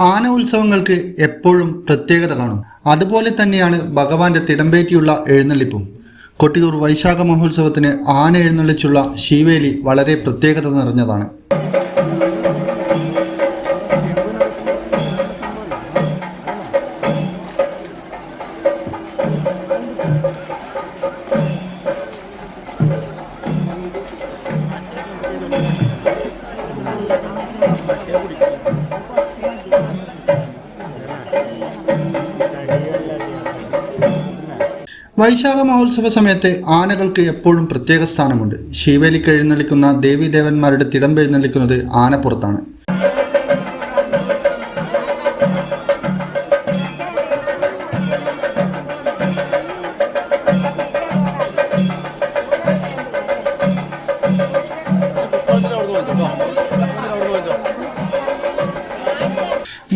ആന ഉത്സവങ്ങൾക്ക് എപ്പോഴും പ്രത്യേകത കാണും. അതുപോലെ തന്നെയാണ് ഭഗവാന്റെ തിടമ്പേറ്റിയുള്ള എഴുന്നള്ളിപ്പും. കൊട്ടിയൂർ വൈശാഖ മഹോത്സവത്തിന് ആന എഴുന്നള്ളിച്ചുള്ള ശീവേലി വളരെ പ്രത്യേകത നിറഞ്ഞതാണ്. വൈശാഖ മഹോത്സവ സമയത്ത് ആനകൾക്ക് എപ്പോഴും പ്രത്യേക സ്ഥാനമുണ്ട്. ശിവേലിക്ക് എഴുന്നള്ളിക്കുന്ന ദേവീദേവന്മാരുടെ തിടമ്പെഴുന്നള്ളിക്കുന്നത് ആനപ്പുറത്താണ്.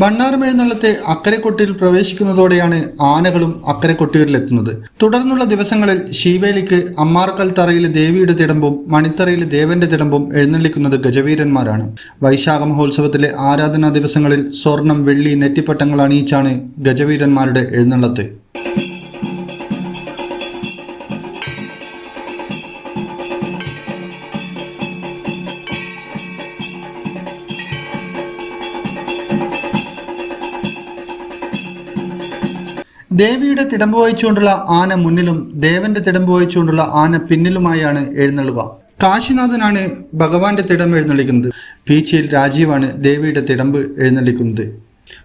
ഭണ്ണാരം അക്കരക്കൊട്ടിയിൽ അക്കരെ കൊട്ടിയിൽ പ്രവേശിക്കുന്നതോടെയാണ് ആനകളും അക്കരെ കൊട്ടിയൂരിലെത്തുന്നത് തുടർന്നുള്ള ദിവസങ്ങളിൽ ശീവേലിക്ക് അമ്മാർക്കൽ തറയിലെ ദേവിയുടെ തിടമ്പും മണിത്തറയിലെ ദേവന്റെ തിടമ്പും എഴുന്നള്ളിക്കുന്നത് ഗജവീരന്മാരാണ്. വൈശാഖ മഹോത്സവത്തിലെ ആരാധനാ ദിവസങ്ങളിൽ സ്വർണം വെള്ളി നെറ്റിപ്പട്ടങ്ങൾ അണിയിച്ചാണ് ഗജവീരന്മാരുടെ എഴുന്നള്ളത്ത്. ദേവിയുടെ തിടമ്പ് വഹിച്ചുകൊണ്ടുള്ള ആന മുന്നിലും ദേവന്റെ തിടമ്പ് വഹിച്ചുകൊണ്ടുള്ള ആന പിന്നിലുമായാണ് എഴുന്നള്ളുക. കാശിനാഥനാണ് ഭഗവാന്റെ തിടമ്പ് എഴുന്നള്ളിക്കുന്നത്. പീച്ചിയിൽ രാജീവാണ് ദേവിയുടെ തിടമ്പ് എഴുന്നള്ളിക്കുന്നത്.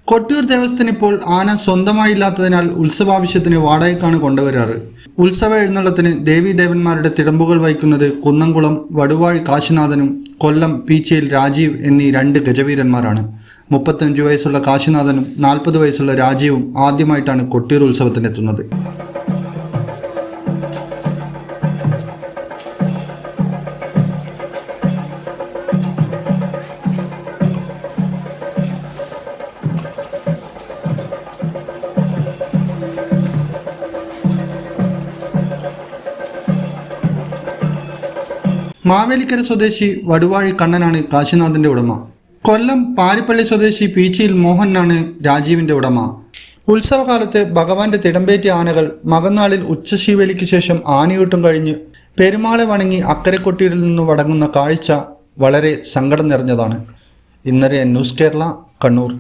കൊട്ടിയൂർ ദേവസ്ഥന് ഇപ്പോൾ ആന സ്വന്തമായില്ലാത്തതിനാൽ ഉത്സവാവശ്യത്തിന് വാടകയ്ക്കാണ് കൊണ്ടുവരാറ്. ഉത്സവ എഴുന്നള്ളത്തിന് ദേവീദേവന്മാരുടെ തിടമ്പുകൾ വഹിക്കുന്നത് കുന്നംകുളം വടുവാഴ് കാശിനാഥനും കൊല്ലം പീച്ചയിൽ രാജീവ് എന്നീ രണ്ട് ഗജവീരന്മാരാണ്. മുപ്പത്തഞ്ച് വയസ്സുള്ള കാശിനാഥനും നാൽപ്പത് വയസ്സുള്ള രാജീവും ആദ്യമായിട്ടാണ് കൊട്ടിയൂർ ഉത്സവത്തിനെത്തുന്നത്. മാവേലിക്കര സ്വദേശി വടുവാഴി കണ്ണനാണ് കാശിനാഥന്റെ ഉടമ. കൊല്ലം പാരിപ്പള്ളി സ്വദേശി പീച്ചിയിൽ മോഹനാണ് രാജീവിന്റെ ഉടമ. ഉത്സവകാലത്ത് ഭഗവാന്റെ തിടമ്പേറ്റി ആനകൾ മകന്നാളിൽ ഉച്ചശീവേലിക്ക് ശേഷം ആനയൂട്ടും കഴിഞ്ഞ് പെരുമാളെ വണങ്ങി അക്കരെ കൊട്ടിയിൽ നിന്ന് വടങ്ങുന്ന കാഴ്ച വളരെ സങ്കടം നിറഞ്ഞതാണ്. ഇന്നലെ ന്യൂസ് കേരള കണ്ണൂർ.